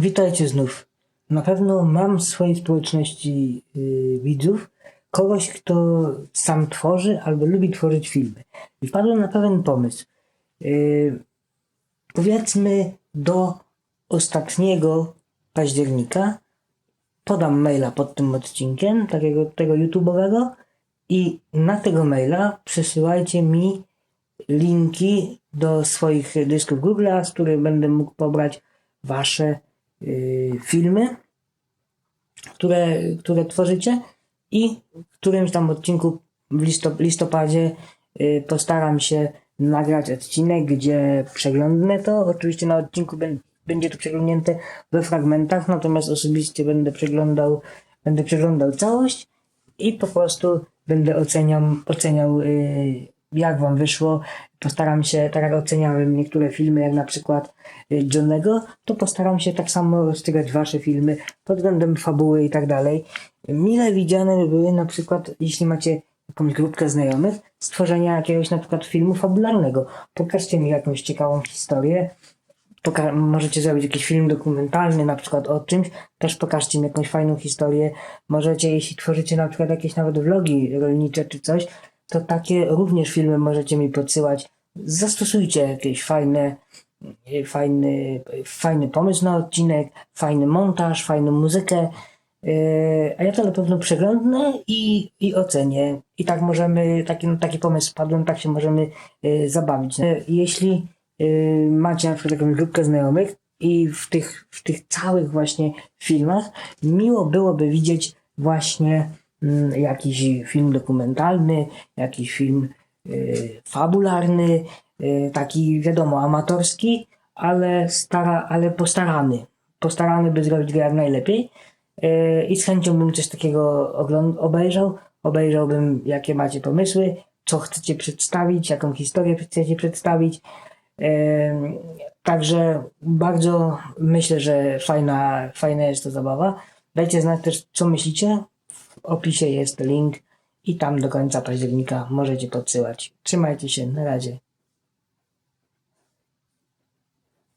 Witajcie znów. Na pewno mam w swojej społeczności yy, widzów kogoś, kto sam tworzy albo lubi tworzyć filmy. I wpadłem na pewien pomysł. Yy, powiedzmy do ostatniego października podam maila pod tym odcinkiem, takiego tego YouTube'owego i na tego maila przesyłajcie mi linki do swoich dysków Google, z których będę mógł pobrać wasze filmy, które, które tworzycie i w którymś tam odcinku w listop- listopadzie y, postaram się nagrać odcinek, gdzie przeglądnę to. Oczywiście na odcinku bę- będzie to przeglądnięte we fragmentach, natomiast osobiście będę przeglądał, będę przeglądał całość i po prostu będę oceniał, oceniał y, jak wam wyszło. Postaram się, tak jak oceniałem niektóre filmy, jak na przykład y, Johnego, to postaram się tak samo rozstrzygać wasze filmy pod względem fabuły i tak dalej. Mile widziane by były na przykład, jeśli macie jakąś grupkę znajomych, stworzenia jakiegoś na przykład filmu fabularnego. Pokażcie mi jakąś ciekawą historię, Poka- możecie zrobić jakiś film dokumentalny, na przykład o czymś, też pokażcie mi jakąś fajną historię. Możecie, jeśli tworzycie na przykład jakieś nawet vlogi rolnicze czy coś, to takie również filmy możecie mi podsyłać. Zastosujcie jakieś fajne, fajny, fajny pomysł na odcinek, fajny montaż, fajną muzykę. Yy, A ja to na pewno przeglądnę i, i ocenię. I tak możemy, taki, no, taki pomysł wpadłem, tak się możemy yy, zabawić. Yy, Jeśli macie na przykład jakąś grupkę znajomych i w tych, w tych całych właśnie filmach miło byłoby widzieć właśnie jakiś film dokumentalny, jakiś film yy, fabularny, yy, taki wiadomo amatorski, ale, stara, ale postarany. Postarany by zrobić go jak najlepiej. Yy, I z chęcią bym coś takiego obejrzał. Obejrzałbym, jakie macie pomysły, co chcecie przedstawić, jaką historię chcecie przedstawić. Także bardzo myślę, że fajna, fajna jest to zabawa. Dajcie znać też, co myślicie. Opisie jest link i tam do końca października możecie podsyłać. Trzymajcie się, na razie.